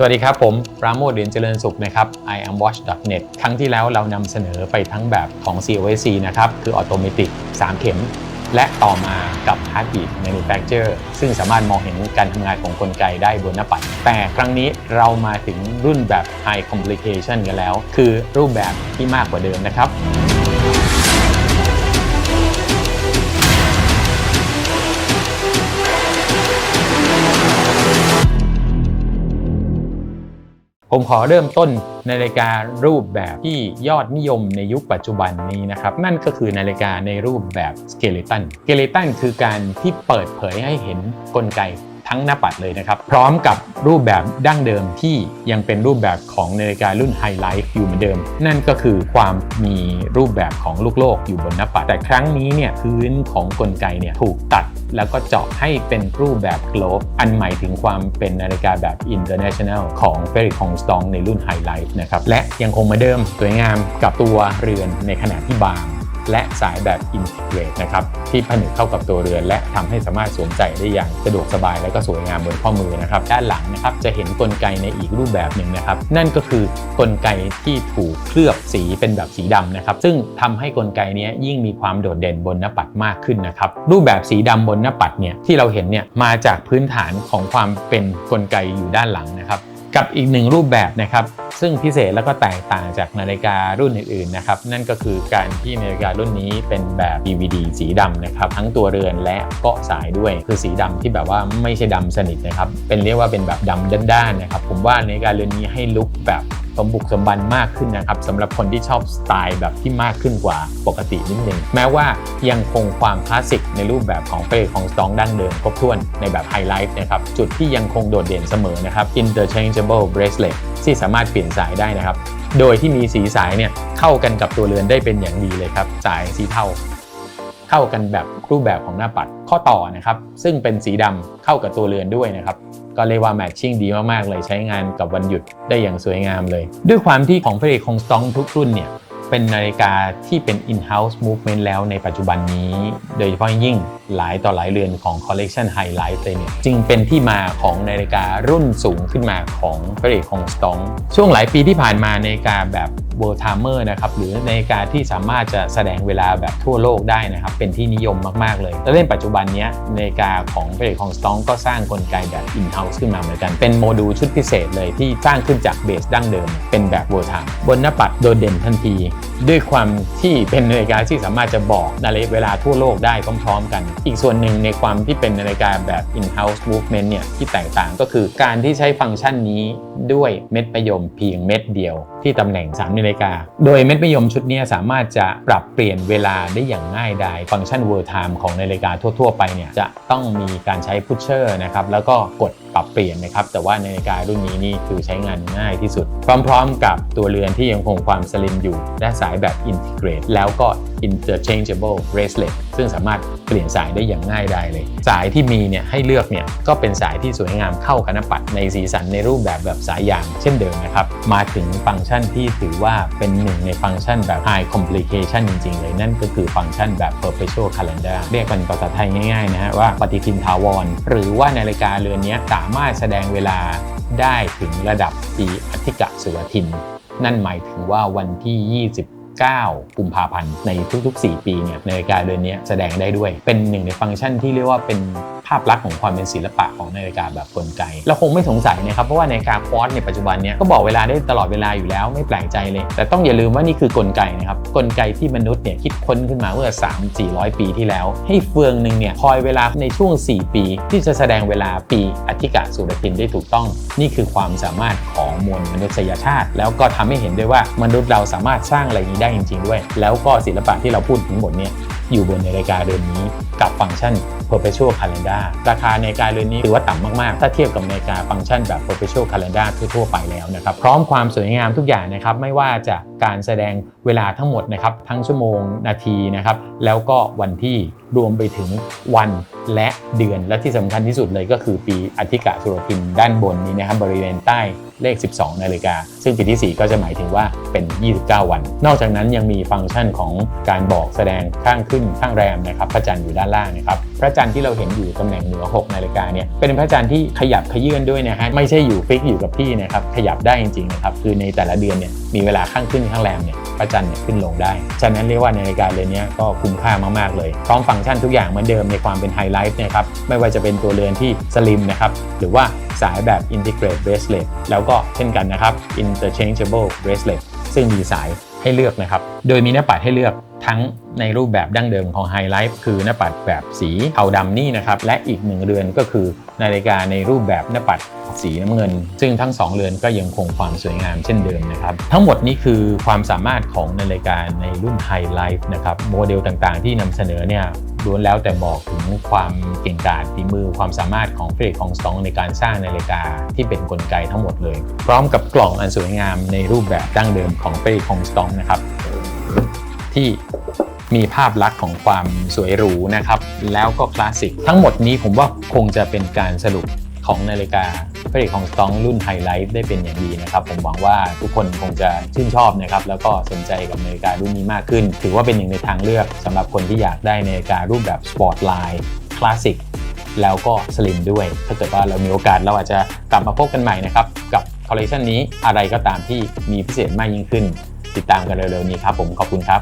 สวัสดีครับ ผมปราโมทเรียนเจริญสุขนะครับ i am watch net ครั้งที่แล้วเรานำเสนอไปทั้งแบบของ COSC นะครับ คือ Automatic 3เข็ม และต่อมากับ Heartbeat Manufacture ซึ่งสามารถมองเห็นการทำงานของกลไกได้บนหน้าปัด แต่ครั้งนี้เรามาถึงรุ่นแบบ High Complication กันแล้ว คือรูปแบบที่มากกว่าเดิมนะครับ ผมขอเริ่มต้นนาฬิการูปแบบที่ยอดนิยมในยุคปัจจุบันนี้นะครับ นั่นก็คือนาฬิกาในรูปแบบสเกเลตันสเกเลตันคือการที่เปิดเผยให้เห็นกลไก ทั้งหน้าปัดเลยนะครับ พร้อมกับรูปแบบดั้งเดิมที่ยังเป็นรูปแบบของนาฬิการุ่นไฮไลท์อยู่เหมือนเดิม นั่นก็คือความมีรูปแบบของลูกโลกอยู่บนหน้าปัด แต่ครั้งนี้เนี่ยพื้นของกลไกเนี่ยถูกตัดแล้วก็เจาะให้เป็นรูปแบบโกลบอันหม่ถึงความเป็นนาฬิกาแบบ international ของ f e r r y c o n s t o n ในรุ่น Highlight นะครับและยังคงเหมาเดิมสวยงามกับตัวเรือนในขนาดที่บาง และสายแบบ integrate นะครับที่ผนึกเข้ากับตัวเรือน และทำให้สามารถสวมใส่ได้อย่างสะดวกสบายและก็สวยงามบนข้อมือนะครับด้านหลังนะครับจะเห็นกลไกในอีกรูปแบบหนึ่งนะครับนั่นก็คือกลไกที่ถูกเคลือบสีเป็นแบบสีดำนะครับซึ่งทำให้กลไกนี้ยิ่งมีความโดดเด่นบนหน้าปัดมากขึ้นนะครับรูปแบบสีดำบนหน้าปัดเนี่ยที่เราเห็นเนี่ยมาจากพื้นฐานของความเป็นกลไกอยู่ด้านหลังนะครับ กับอีกหนึ่งรูปแบบนะครับ ซึ่งพิเศษแล้วก็แตกต่างจากนาฬิการุ่นอื่นๆนะครับ นั่นก็คือการที่นาฬิการุ่นนี้เป็นแบบ DVD สีดำนะครับ ทั้งตัวเรือนและก็สายด้วย คือสีดำที่แบบว่าไม่ใช่ดำสนิทนะครับ เป็นเรียกว่าเป็นแบบดำด้านๆนะครับ ผมว่านาฬิกาเรือนนี้ให้ลุคแบบ สมบุกสมบันมากขึ้นนะครับสำหรับคนที่ชอบสไตล์แบบที่มากขึ้นกว่าปกตินิดนึงแม้ว่ายังคงความคลาสสิกในรูปแบบของเฟรของสตองดั้งเดิมครบถ้วนในแบบไฮไลท์นะครับจุดที่ยังคงโดดเด่นเสมอนะครับ interchangeable bracelet ที่สามารถเปลี่ยนสายได้นะครับ โดยที่มีสีสายเนี่ยเข้ากันกับตัวเรือนได้เป็นอย่างดีเลยครับสายสีเทาเข้ากันแบบรูปแบบของหน้าปัดข้อต่อนะครับ ซึ่งเป็นสีดำเข้ากับตัวเรือนด้วยนะครับ ก็เรียกว่าแมทชิ่งดีมากๆเลยใช้งานกับวันหยุดได้อย่างสวยงามเลย ด้วยความที่ของเพลคงสตองทุกรุ่นเนี่ย เป็นนาฬิกาที่เป็น in-house movement แล้วในปัจจุบันนี้ โดยเฉพาะยิ่งหลายต่อหลายเรือนของ collection highlight เลยเนี่ยจึงเป็นที่มาของนาฬิการุ่นสูงขึ้นมาของเพลคงสตอง ช่วงหลายปีที่ผ่านมานาฬิกาแบบ world timer นะครับหรือนาฬิกาที่สามารถจะแสดงเวลาแบบทั่วโลกได้นะครับ เป็นที่นิยมมาก ๆ เลย และเล่นปัจจุบันนี้นาฬิกาของเพลของสตองก็สร้างกลไกแบบ in-house ขึ้นมาเหมือนกัน เป็นโมดูลชุดพิเศษเลยที่สร้างขึ้นจากเบสดั้งเดิม เป็นแบบ world time บนหน้าปัดโดดเด่นทันทีด้วยความที่เป็นนาฬิกาที่สามารถจะบอกนาฬิกาเวลาทั่วโลกได้พร้อมๆกัน อีกส่วนหนึ่งในความที่เป็นนาฬิกาแบบ in-house movement เนี่ยที่แตกต่างก็คือการที่ใช้ฟังก์ชันนี้ด้วยเม็ดประยมเพียงเม็ดเดียวที่ตำแหน่ง3นาฬิกา โดยเม็ดมะยมชุดนี้สามารถจะปรับเปลี่ยนเวลาได้อย่างง่ายดาย ฟังก์ชัน world time ของนาฬิกาทั่ว ๆ ไปเนี่ยจะต้องมีการใช้พุชเชอร์นะครับ แล้วก็กดปรับเปลี่ยนนะครับ แต่ว่านาฬิการุ่นนี้นี่คือใช้งานง่ายที่สุด พร้อม ๆ กับตัวเรือนที่ยังคงความสลิมอยู่ และสายแบบอินทิเกรตแล้วก็ interchangeable bracelet ซึ่งสามารถเปลี่ยนสายได้อย่างง่ายดายเลย สายที่มีเนี่ยให้เลือกเนี่ยก็เป็นสายที่สวยงามเข้ากับนปัดในสีสันในรูปแบบแบบสายยางเช่นเดิมนะครับ มาถึงฟังก์ชันที่ถือว่าเป็นหนึ่งในฟังก์ชันแบบ high complication จริง ๆ เลยนั่นก็คือฟังก์ชันแบบ perpetual calendar เรียกเป็นภาษาไทยง่ายๆนะฮะว่าปฏิทินถาวร หรือว่านาฬิกาเรือนนี้สามารถแสดงเวลาได้ถึงระดับปีอธิกะสุรทิน นั่นหมายถึงว่าวันที่ 9 กุมภาพันธ์ในทุกๆ 4 ปีเนี่ยนาฬิกาเรือนนี้แสดงได้ด้วย เป็นหนึ่งในฟังก์ชันที่เรียกว่าเป็น ภาพลักษณ์ของความเป็นศิลปะของนาฬิกาแบบกลไกเราคงไม่สงสัยนะครับเพราะว่านาฬิกาควอตในปัจจุบันเนี้ก็บอกเวลาได้ตลอดเวลาอยู่แล้วไม่แปลกใจเลย แต่ต้องอย่าลืมว่านี่คือกลไกนะครับกลไกที่มนุษย์เนี่ยคิดค้นขึ้นมาเมื่อ 3 400 ปีที่แล้ว ให้เฟืองหนึ่งเนี่ยคอยเวลาในช่วง 4 ปี ที่จะแสดงเวลาปีอธิกะสุรทินได้ถูกต้อง นี่คือความสามารถของมวลมนุษยชาติ แล้วก็ทำให้เห็นด้วยว่ามนุษย์เราสามารถสร้างอะไรนี้ได้จริง ๆ ด้วย แล้วก็ศิลปะที่เราพูดถึงหมดเนี่ยอยู่บนนาฬิกาเรือนนี้กับฟังก์ชัน perpetual calendar ราคาในกาเรือนนี้ถือว่าต่ำมาก ๆ ถ้าเทียบกับนาฬิกาฟังก์ชันแบบ perpetual calendar ทั่วไปแล้วนะครับ พร้อมความสวยงามทุกอย่างนะครับ ไม่ว่าจะการแสดงเวลาทั้งหมดนะครับ ทั้งชั่วโมงนาทีนะครับ แล้วก็วันที่รวมไปถึงวันและเดือนและที่สำคัญที่สุดเลยก็คือปีอธิกะสุรทินด้านบนนี้นะครับบริเวณใต้เลข 12 นาฬิกา ซึ่งปีที่ 4 ก็จะหมายถึงว่าเป็น 29 วัน นอกจากนั้นยังมีฟังก์ชันของการบอกแสดงข้างขึ้นข้างแรมนะครับพระจันทร์อยู่ด้านล่างนะครับ พระจันทร์ที่เราเห็นอยู่ตำแหน่งเหนือ6นาฬิกาเนี่ยเป็นพระจันทร์ที่ขยับขยื่นด้วยนะฮะไม่ใช่อยู่ฟิกอยู่กับที่นะครับขยับได้จริงๆนะครับคือในแต่ละเดือนเนี่ยมีเวลาข้างขึ้นข้างแรมเนี่ยพระจันทร์เนี่ยขึ้นลงได้ฉะนั้นเรียกว่านาฬิกาเรือนนี้ก็คุ้มค่ามากๆเลยพร้อมฟังก์ชันทุกอย่างเหมือนเดิมในความเป็นไฮไลท์นะครับไม่ว่าจะเป็นตัวเรือนที่สลิมนะครับหรือว่าสายแบบ integrate bracelet แล้วก็เช่นกันนะครับ interchangeable bracelet ซึ่งมีสาย ให้เลือกนะครับ โดยมีหน้าปัดให้เลือกทั้งในรูปแบบดั้งเดิมของไฮไลท์คือหน้าปัดแบบสีเทาดำนี่นะครับ และอีกหนึ่งเรือนก็คือนาฬิกาในรูปแบบหน้าปัดสีน้ำเงิน ซึ่งทั้งสองเรือนก็ยังคงความสวยงามเช่นเดิมนะครับ ทั้งหมดนี้คือความสามารถของนาฬิกาในรุ่นไฮไลท์นะครับ โมเดลต่างๆที่นำเสนอเนี่ย ล้วนแล้วแต่บอกถึงความเก่งกาจฝีมือความสามารถของเฟรดของสตองในการสร้างนาฬิกาที่เป็นนกลไกทั้งหมดเลย พร้อมกับกล่องอันสวยงามในรูปแบบดั้งเดิมของเฟรดของสตองนะครับ ที่มีภาพลักษณ์ของความสวยหรูนะครับ แล้วก็คลาสสิก ทั้งหมดนี้ผมว่าคงจะเป็นการสรุปของนาฬิกา พระเอกของสตองรุ่นไฮไลท์ได้เป็นอย่างดีนะครับ ผมหวังว่าทุกคนคงจะชื่นชอบนะครับ แล้วก็สนใจกับนาฬิการุ่นนี้มากขึ้น ถือว่าเป็นหนึ่งในทางเลือกสำหรับคนที่อยากได้นาฬิการูปแบบสปอร์ตไลน์คลาสสิกแล้วก็สลิมด้วย ถ้าเกิดว่าเรามีโอกาสเราอาจจะกลับมาพบกันใหม่นะครับ กับคอลเลคชันนี้อะไรก็ตามที่มีพิเศษมากยิ่งขึ้น ติดตามกันเร็วๆนี้ครับผมขอบคุณครับ